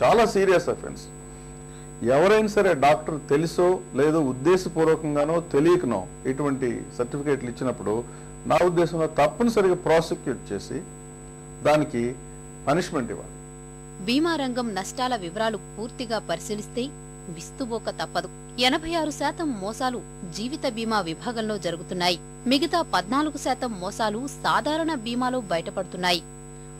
చాలా serious offence ఎవరైనా సరే డాక్టర్ తెలుసో లేదో ఉద్దేశపూర్వకంగానో తెలియకనో ఇటువంటి సర్టిఫికేట్లు ఇచ్చినప్పుడు నా ఉద్దేశంలో తప్పనిసరిగా ప్రాసిక్యూట్ చేసి దానికి పనిష్మెంట్ ఇవ్వాలి. బీమా రంగం నష్టాల వివరాలు పూర్తిగా పరిశీలిస్తే విస్తుబోక తప్పదు. ఎనభై ఆరు శాతం మోసాలు జీవిత బీమా విభాగంలో జరుగుతున్నాయి. మిగతా పద్నాలుగు శాతం మోసాలు సాధారణ బీమాలో బయటపడుతున్నాయి.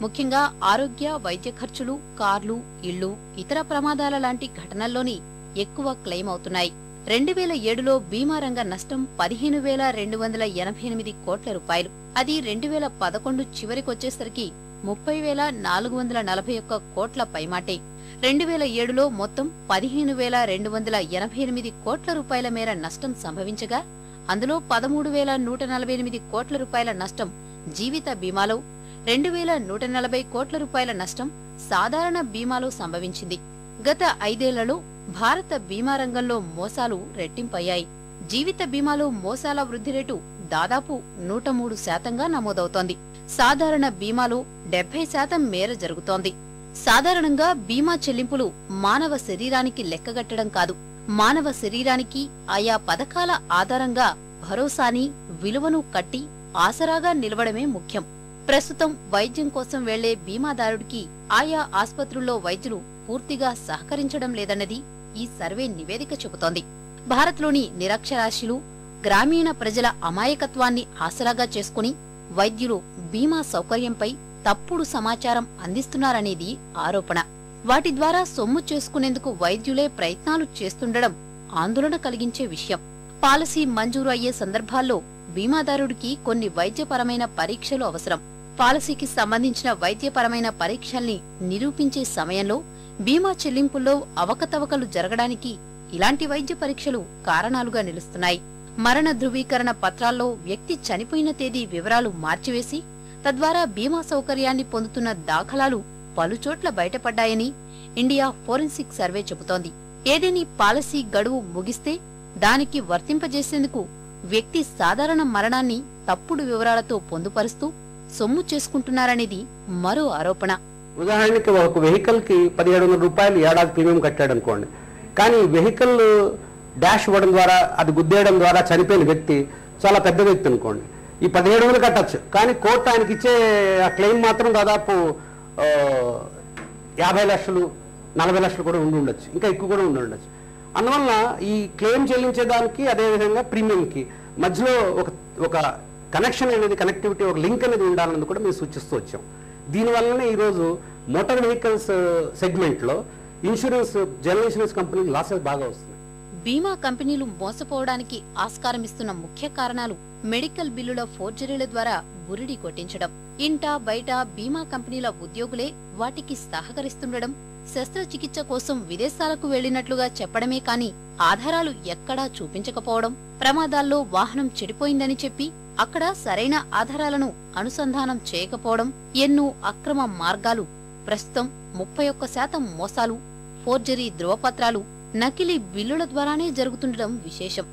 ముఖ్యంగా ఆరోగ్య వైద్య ఖర్చులు కార్లు ఇళ్ళు ఇతర ప్రమాదాల లాంటి ఘటనల్లోని ఎక్కువ క్లెయిమ్ అవుతున్నాయి. రెండు వేల ఏడులో బీమా రంగ నష్టం పదిహేను వేల రెండు వందల ఎనభై ఎనిమిది కోట్ల రూపాయలు. అది రెండు వేల పదకొండు చివరికొచ్చేసరికి ముప్పై వేల నాలుగు వందల నలభై ఒక్క కోట్ల పైమాటే. రెండు వేల ఏడులో మొత్తం పదిహేను వేల రెండు వందల ఎనభై ఎనిమిది కోట్ల రూపాయల మేర నష్టం సంభవించగా అందులో పదమూడు వేల నూట నలభై ఎనిమిది కోట్ల రూపాయల నష్టం జీవిత బీమాలో రెండు వేల నూట నలభై కోట్ల రూపాయల నష్టం సాధారణ బీమాలో సంభవించింది. గత ఐదేళ్ళలో భారత బీమా రంగంలో మోసాలు రెట్టింపయ్యాయి. జీవిత బీమాలో మోసాల వృద్ధి రేటు దాదాపు నూట మూడు శాతంగా నమోదవుతోంది. సాధారణ బీమాలో డెబ్బై శాతం మేర జరుగుతోంది. సాధారణంగా బీమా చెల్లింపులు మానవ శరీరానికి లెక్కగట్టడం కాదు. మానవ శరీరానికి ఆయా పథకాల ఆధారంగా భరోసాని విలువను కట్టి ఆసరాగా నిలవడమే ముఖ్యం. ప్రస్తుతం వైద్యం కోసం వెళ్ళే బీమాదారుడికి ఆయా ఆస్పత్రుల్లో వైద్యులు పూర్తిగా సహకరించడం లేదన్నది ఈ సర్వే నివేదిక చెబుతోంది. భారత్లోని నిరక్షరాస్యులు గ్రామీణ ప్రజల అమాయకత్వాన్ని ఆసరాగా చేసుకుని వైద్యులు బీమా సౌకర్యంపై తప్పుడు సమాచారం అందిస్తున్నారనేది ఆరోపణ. వాటి ద్వారా సొమ్ము చేసుకునేందుకు వైద్యులే ప్రయత్నాలు చేస్తుండడం ఆందోళన కలిగించే విషయం. పాలసీ మంజూరు అయ్యే సందర్భాల్లో బీమాదారుడికి కొన్ని వైద్యపరమైన పరీక్షలు అవసరం. పాలసీకి సంబంధించిన వైద్యపరమైన పరీక్షల్ని నిరూపించే సమయంలో బీమా చెల్లింపుల్లో అవకతవకలు జరగడానికి ఇలాంటి వైద్య పరీక్షలు కారణాలుగా నిలుస్తున్నాయి. మరణ ధృవీకరణ పత్రాల్లో వ్యక్తి చనిపోయిన తేదీ వివరాలు మార్చివేసి తద్వారా బీమా సౌకర్యాన్ని పొందుతున్న దాఖలాలు పలుచోట్ల బయటపడ్డాయని ఇండియా ఫోరెన్సిక్ సర్వే చెబుతోంది. ఏదేని పాలసీ గడువు ముగిస్తే దానికి వర్తింపజేసేందుకు వ్యక్తి సాధారణ మరణాన్ని తప్పుడు వివరాలతో పొందుపరుస్తూ సొమ్ము చేసుకుంటున్నారనేది మరో ఆరోపణ. ఉదాహరణకి ఒక వెహికల్కి పదిహేడు వందల రూపాయలు ఏడాది ప్రీమియం కట్టాడు అనుకోండి కానీ వెహికల్ డాష్ ఇవ్వడం ద్వారా అది గుద్దేయడం ద్వారా చనిపోయిన వ్యక్తి చాలా పెద్ద వ్యక్తి అనుకోండి. ఈ పదిహేడు వందలు కట్టచ్చు. కానీ కోర్టు ఆయనకి ఇచ్చే ఆ క్లెయిమ్ మాత్రం దాదాపు యాభై లక్షలు నలభై లక్షలు కూడా ఉండి ఉండొచ్చు. ఇంకా ఎక్కువ కూడా ఉండి ఉండొచ్చు. అందువల్ల ఈ క్లెయిమ్ చెల్లించేదానికి అదేవిధంగా ప్రీమియంకి. మధ్యలో ఒక ఒక కనెక్షన్ అనేది కనెక్టివిటీ ఒక లింక్ అనేది ఉండాలని కూడా మేము సూచిస్తూ వచ్చాం. దీనివల్లనే ఈరోజు మోటార్ వెహికల్స్ సెగ్మెంట్లో ఇన్సూరెన్స్ జనరల్ ఇన్సూరెన్స్ కంపెనీలు లాసెస్ బాగా వస్తున్నాయి. బీమా కంపెనీలు మోసపోవడానికి ఆస్కారం ఇస్తున్న ముఖ్య కారణాలు మెడికల్ బిల్లుల ఫోర్జరీల ద్వారా బురిడి కొట్టించడం. ఇంటా బయట బీమా కంపెనీల ఉద్యోగులే వాటికి సహకరిస్తుండడం. శస్త్రచికిత్స కోసం విదేశాలకు వెళ్ళినట్లుగా చెప్పడమే కాని ఆధారాలు ఎక్కడా చూపించకపోవడం. ప్రమాదాల్లో వాహనం చెడిపోయిందని చెప్పి అక్కడ సరైన ఆధారాలను అనుసంధానం చేయకపోవడం ఎన్నో అక్రమ మార్గాలు. ప్రస్తుతం ముప్పై ఒక్క శాతం మోసాలు ఫోర్జరీ ధృవపత్రాలు నకిలీ బిల్లుల ద్వారానే జరుగుతుండడం విశేషం.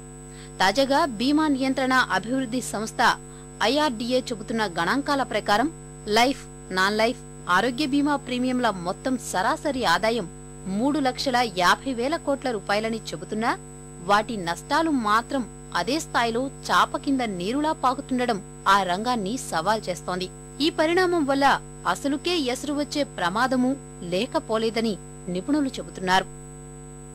తాజాగా బీమా నియంత్రణ అభివృద్ధి సంస్థ ఐఆర్డీఏ చెబుతున్న గణాంకాల ప్రకారం లైఫ్ నాన్ లైఫ్ ఆరోగ్య బీమా ప్రీమియంల మొత్తం సరాసరి ఆదాయం మూడు లక్షల యాభై వేల కోట్ల రూపాయలని చెబుతున్నా వాటి నష్టాలు మాత్రం అదే స్థాయిలో చాప కింద నీరులా పాకుతుండడం ఆ రంగాన్ని సవాల్ చేస్తోంది. ఈ పరిణామం వల్ల అసలుకే ఎసురు వచ్చే ప్రమాదము లేకపోలేదని నిపుణులు చెబుతున్నారు.